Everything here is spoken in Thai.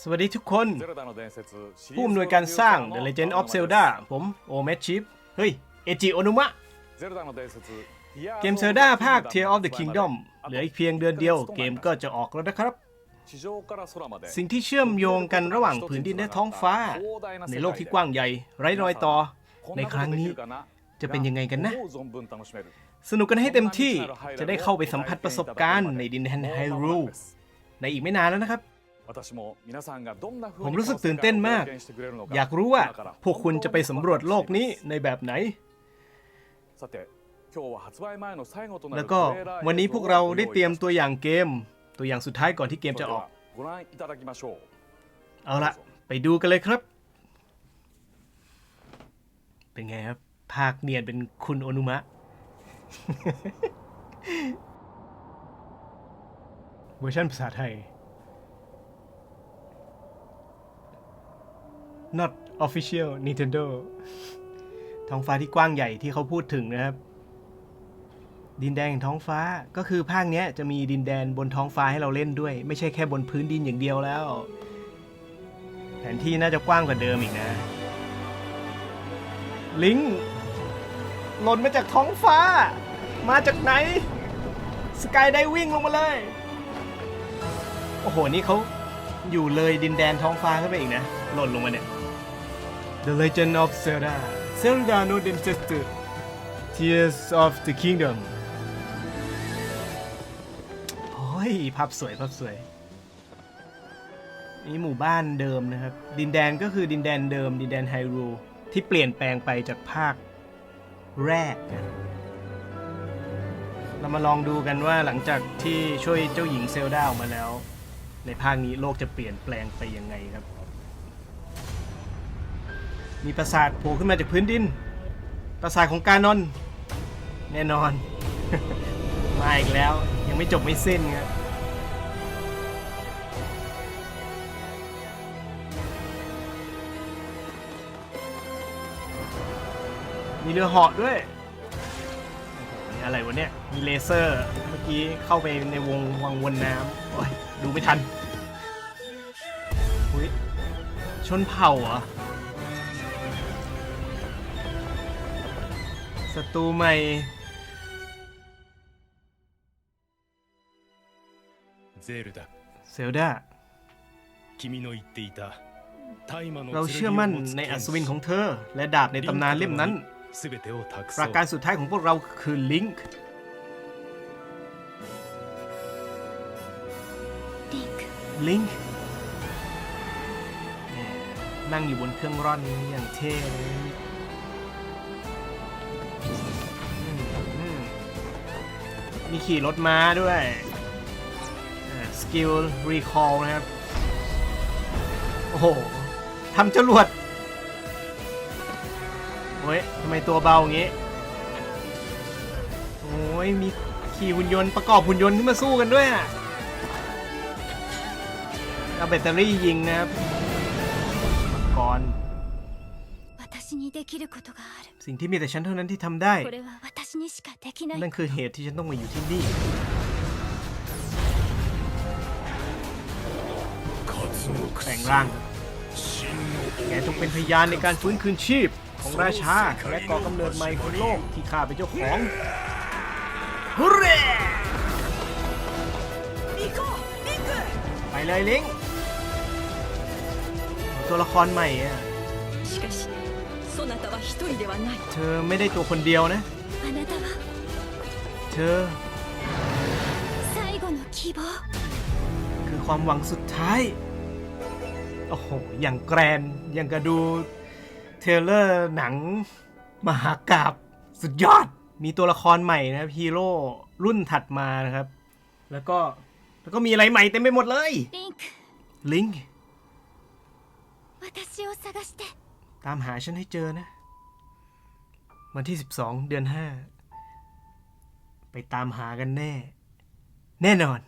สวัสดีทุกคน ผู้อำนวยการสร้าง The Legend of Zelda ผมโอเมชชิปเฮ้ย เอจิโอนุมะ เกมเซลดาภาค Tear of the Kingdom เหลืออีกเพียงเดือนเดียวเกมก็จะออกแล้วนะครับ สิ่งที่เชื่อมโยงกันระหว่างผืนดินและท้องฟ้า ในโลกที่กว้างใหญ่ ไร้รอยต่อ ในครั้งนี้จะเป็นยังไงกันนะ สนุกกันให้เต็มที่จะได้เข้าไปสัมผัสประสบการณ์ในดินแดนไฮรูในอีกไม่นานแล้วนะครับ ผมรู้สึกตื่นเต้นมาก อยากรู้ว่าพวกคุณจะไปสำรวจโลกนี้ในแบบไหน แล้วก็วันนี้พวกเราได้เตรียมตัวอย่างเกม ตัวอย่างสุดท้ายก่อนที่เกมจะออก เอาละไปดูกันเลยครับ เป็นไงครับ ภาคเนียนเป็นคุณอนุมะ เวอร์ชันภาษาไทย not official Nintendo ท้องฟ้าที่กว้างใหญ่ที่เขาพูดถึงนะครับ ดินแดนท้องฟ้าก็คือภาคเนี้ยจะมีดินแดนบนท้องฟ้าให้เราเล่นด้วย ไม่ใช่แค่บนพื้นดินอย่างเดียวแล้ว แผนที่น่าจะกว้างกว่าเดิมอีกนะ ลิงหล่นมาจากท้องฟ้า มาจากไหน สกายได้วิ่งลงมาเลย โอ้โห นี่เขาอยู่เลยดินแดนท้องฟ้าขึ้นไปอีกนะ หล่นลงมาเนี่ย The Legend of Zelda Zelda no d e n s e t e r Tears of the Kingdom โอ้ยภาพสวยภาพสวย นี่หมู่บ้านเดิมนะครับ ดินแดนก็คือดินแดนเดิม ดินแดนไฮรูที่เปลี่ยนแปลงไปจากภาคแรกนะเรามาลองดูกันว่าหลังจากที่ช่วยเจ้าหญิงเซลดาออกมาแล้ว ในภาคนี้โลกจะเปลี่ยนแปลงไปยังไงครับ มีปราสาทโผล่ขึ้นมาจากพื้นดิน ปราสาทของกานอนแน่นอน มาอีกแล้วยังไม่จบไม่สิ้นครับมีเรือเหาะด้วยนี่อะไรวะเนี่ย มีเลเซอร์ เมื่อกี้เข้าไปในวงวังวนน้ำโอ้ยดูไม่ทันอุ้ยชนเผ่าเหรอ ศัตรูใหม่เซลดาเาเราเชื่อมั่นในอัศวินของเธอ และดาบในตำนานเล่มนั้นประการสุดท้ายของพวกเราคือลิงค์ลิงค์นั่งอยู่บนเครื่องร่อนอย่างเท่ มีขี่รถม้าด้วยสกิลรีคอลนะครับ โอ้โหทำจรวดโอ้ยทำไมตัวเบาอย่างงี้ โอ้ยมีขี่หุ่นยนต์ประกอบหุ่นยนต์ขึ้นมาสู้กันด้วยอะเอาแบตเตอรี่ยิงนะครับก่อน สิ่งที่มีแต่ฉันเท่านั้นที่ทำได้ นั่นคือเหตุที่ฉันต้องมาอยู่ที่นี่แต่งร่าง แกต้องเป็นพยานในการฟื้นคืนชีพ ของราชา และก่อกำเนิดใหม่ของโลกที่ข้าเป็นเจ้าของฮุเร่ไปเลยลิง ตัวละครใหม่อะ なたは一人ではない เธอไม่ได้ตัวคนเดียวนะ あなたは เธอ 最後の希望 คือความหวังสุดท้าย โอ้โห อย่างแกรน อย่างกระดูเทรลเลอร์หนัง มหากาบสุดยอด มีตัวละครใหม่นะครับฮีโร่รุ่นถัดมานะครับ แล้วก็ แล้วก็มีอะไรใหม่เต็มไปหมดเลย リンク ลิงค์ 私を探して ตามหาฉันให้เจอนะ วันที่ 12 เดือน 5 ไปตามหากันแน่ แน่นอน